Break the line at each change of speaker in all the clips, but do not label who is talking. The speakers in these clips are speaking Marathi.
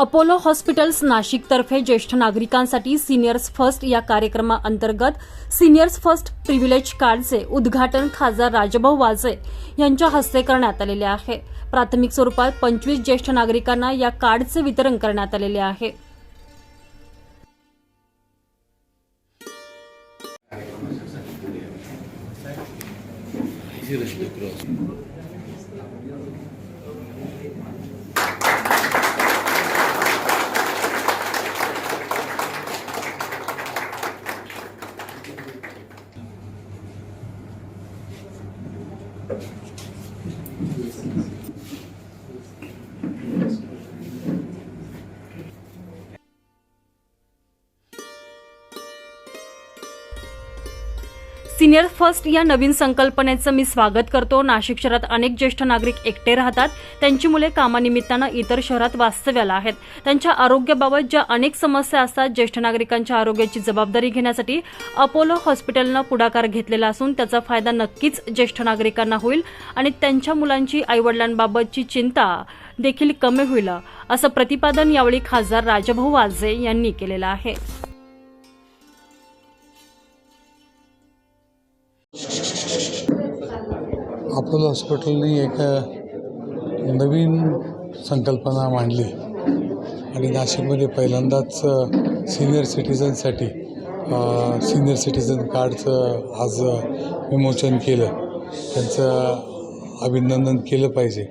अपोलो हॉस्पिटल्स नाशिकतर्फे ज्येष्ठ नागरिकांसाठी सिनियर्स फर्स्ट या कार्यक्रमाअंतर्गत सिनियर्स फर्स्ट प्रिव्हिलेज कार्डचे उद्घाटन खासदार राजभाऊ वाजे यांच्या हस्ते करण्यात आलेले आहे. प्राथमिक स्वरूपात पंचवीस ज्येष्ठ नागरिकांना या कार्डचे वितरण करण्यात आलेले आहे. Thank you. सिनियर फर्स्ट या नवीन संकल्पनेचं मी स्वागत करतो. नाशिक शहरात अनेक ज्येष्ठ नागरिक एकटे राहतात. त्यांची मुले कामानिमित्तानं इतर शहरात वास्तव्याला आहेत. त्यांच्या आरोग्याबाबत ज्या अनेक समस्या असतात ज्येष्ठ नागरिकांच्या आरोग्याची जबाबदारी घेण्यासाठी अपोलो हॉस्पिटलनं पुढाकार घेतलेला असून त्याचा फायदा नक्कीच ज्येष्ठ नागरिकांना होईल आणि त्यांच्या मुलांची आईवडिलांबाबतची चिंता देखील कमी होईल असं प्रतिपादन यावेळी खासदार राजभाऊ वाजे यांनी केलेलं आहे.
अपोलो हॉस्पिटलनी एक नवीन संकल्पना मांडली. आणि नाशिकमध्ये पहिल्यांदाच सिनियर सिटीजनसाठी सिनियर सिटीजन कार्डचं आज विमोचन केलं. त्यांचं अभिनंदन केलं पाहिजे.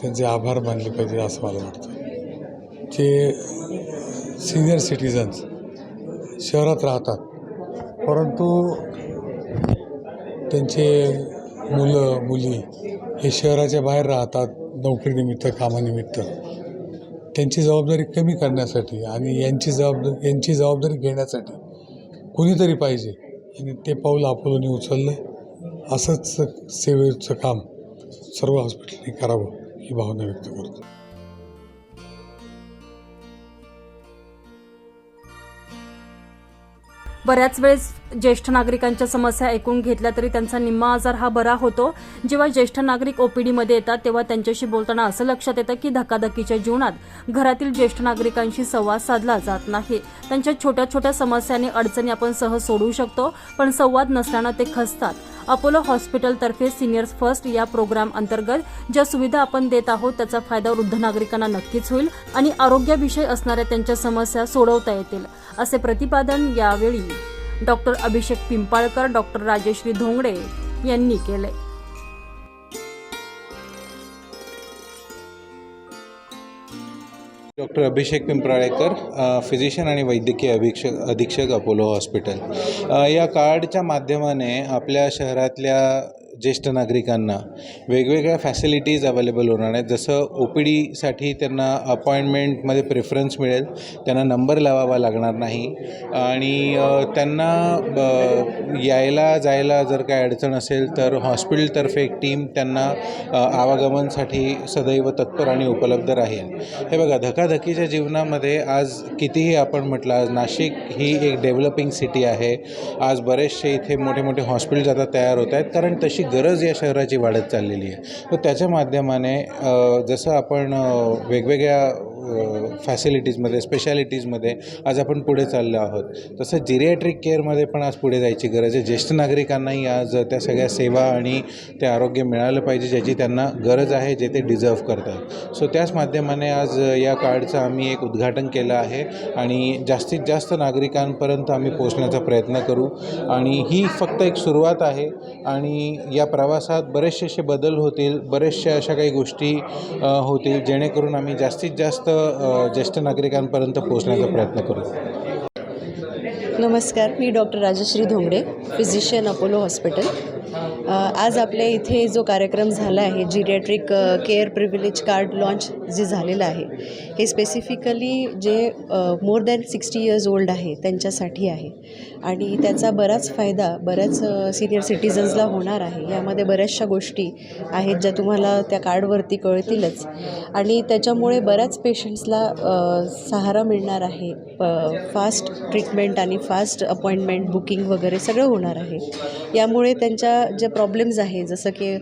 त्यांचे आभार मानले पाहिजे असं मला वाटतं. जे सिनियर सिटीजन्स शहरात राहतात परंतु त्यांचे मुलं मुली हे शहराच्या बाहेर राहतात नोकरीनिमित्त कामानिमित्त. त्यांची जबाबदारी कमी करण्यासाठी आणि यांची जबाबदारी यांची जबाबदारी घेण्यासाठी कुणीतरी पाहिजे. आणि ते पाऊल अपोलोने उचललं. असंच सेवेचं काम सर्व हॉस्पिटलने करावं ही भावना व्यक्त करतो.
बऱ्याच वेळेस ज्येष्ठ नागरिकांच्या समस्या ऐकून घेतल्या तरी त्यांचा निम्मा आजार हा बरा होतो. जेव्हा ज्येष्ठ नागरिक ओपीडीमध्ये येतात तेव्हा त्यांच्याशी बोलताना असं लक्षात येतं की धकाधकीच्या जीवनात घरातील ज्येष्ठ नागरिकांशी संवाद साधला जात नाही. त्यांच्या छोट्या छोट्या समस्यांनी अडचणी आपण सहज सोडवू शकतो पण संवाद नसल्यानं ते खसतात. अपोलो हॉस्पिटलतर्फे सिनियर्स फर्स्ट या प्रोग्राम अंतर्गत ज्या सुविधा आपण देत आहोत त्याचा फायदा वृद्ध नागरिकांना नक्कीच होईल आणि आरोग्याविषयी असणाऱ्या त्यांच्या समस्या सोडवता येतील. असे प्रतिपादन यावेळी डॉक्टर अभिषेक पिंपाळकर डॉक्टर राजेश्री धोंगडे यांनी केले
डॉक्टर अभिषेक पिंपराळेकर फिजिशियन आणि वैद्यकीय अधीक्षक अधीक्षक अपोलो हॉस्पिटल. या कार्डच्या माध्यमाने आपल्या शहरातल्या ज्येष्ठ नागरिकांना वेगवेगळ्या फॅसिलिटीज अवेलेबल होणार आहेत. जसं ओ पी डीसाठी त्यांना अपॉइंटमेंटमध्ये प्रेफरन्स मिळेल. त्यांना नंबर लावावा लागणार नाही. आणि त्यांना ब- यायला जायला जर काय अडचण असेल तर हॉस्पिटलतर्फे एक टीम त्यांना आवागमनसाठी सदैव तत्पर आणि उपलब्ध राहील. हे बघा धकाधकीच्या जीवनामध्ये आज कितीही आपण म्हटलं आज नाशिक ही एक डेव्हलपिंग सिटी आहे. आज बरेचसे इथे मोठे मोठे हॉस्पिटल्स आता तयार होत आहेत. कारण तशी गरज या शहराची वाढत चाललेली आहे. तर त्याच्या माध्यमाने जसं आपण वेगवेगळ्या फॅसिलिटीजमध्ये स्पेशालिटीजमध्ये आज आपण पुढे चाललो आहोत. तसं जिरियाट्रिक केअरमध्ये पण आज पुढे जायची गरज आहे. ज्येष्ठ नागरिकांनाही आज त्या सगळ्या सेवा आणि ते आरोग्य मिळालं पाहिजे ज्याची त्यांना गरज आहे जे ते डिझर्व करतात. सो त्याच माध्यमाने आज या कार्डचं आम्ही एक उद्घाटन केलं आहे आणि जास्तीत जास्त नागरिकांपर्यंत आम्ही पोचण्याचा प्रयत्न करू. आणि ही फक्त एक सुरुवात आहे आणि या प्रवासात बरेचसे असे बदल होतील बरेचशा अशा काही गोष्टी होतील जेणेकरून आम्ही जास्तीत जास्त ज्येष्ठ नागरिकांपर्यंत पोहोचण्याचा प्रयत्न करू.
नमस्कार मी doctor Rajashree Dhongade physician Apollo hospital. आज आपल्या इथे जो कार्यक्रम झाला आहे geriatric care privilege card launch जे झालेलं आहे हे स्पेसिफिकली जे more than sixty years old आहे त्यांच्यासाठी आहे. आणि त्याचा बराच फायदा बऱ्याच सिनियर सिटीजन्सला होणार आहे. यामध्ये बऱ्याचशा गोष्टी आहेत ज्या तुम्हाला त्या कार्डवरती कळतीलच. आणि त्याच्यामुळे बऱ्याच पेशंट्सला सहारा मिळणार आहे फास्ट ट्रीटमेंट आणि फास्ट अपॉइंटमेंट बुकिंग वगैरे सगळं होणार आहे. यामुळे त्यांच्या ज्या प्रॉब्लेम्स आहे. जसं की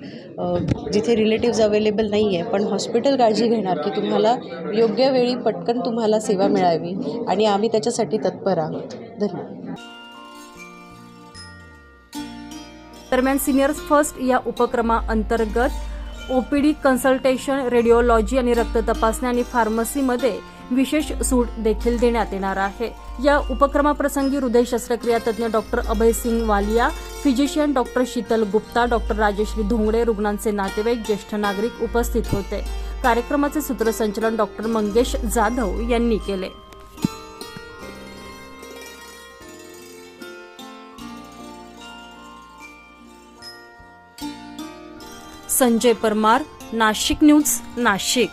जिथे रिलेटिव्ज अवेलेबल नाही आहे पण हॉस्पिटल काळजी घेणार की तुम्हाला योग्य वेळी पटकन तुम्हाला सेवा मिळावी आणि आम्ही त्याच्यासाठी तत्पर आहोत. धन्यवाद.
दरम्यान सिनियर्स फर्स्ट या उपक्रमाअंतर्गत O P D consultation radiology आणि रक्त तपासणी आणि फार्मसीमध्ये विशेष सूट देखील देण्यात येणार आहे. या उपक्रमाप्रसंगी हृदय शस्त्रक्रिया तज्ज्ञ doctor Abhay Singh Walia physician doctor Sheetal Gupta doctor Rajeshree Dhongade रुग्णांचे नातेवाईक ज्येष्ठ नागरिक उपस्थित होते. कार्यक्रमाचे सूत्रसंचालन डॉक्टर मंगेश जाधव यांनी केले. संजय परमार नाशिक न्यूज नाशिक.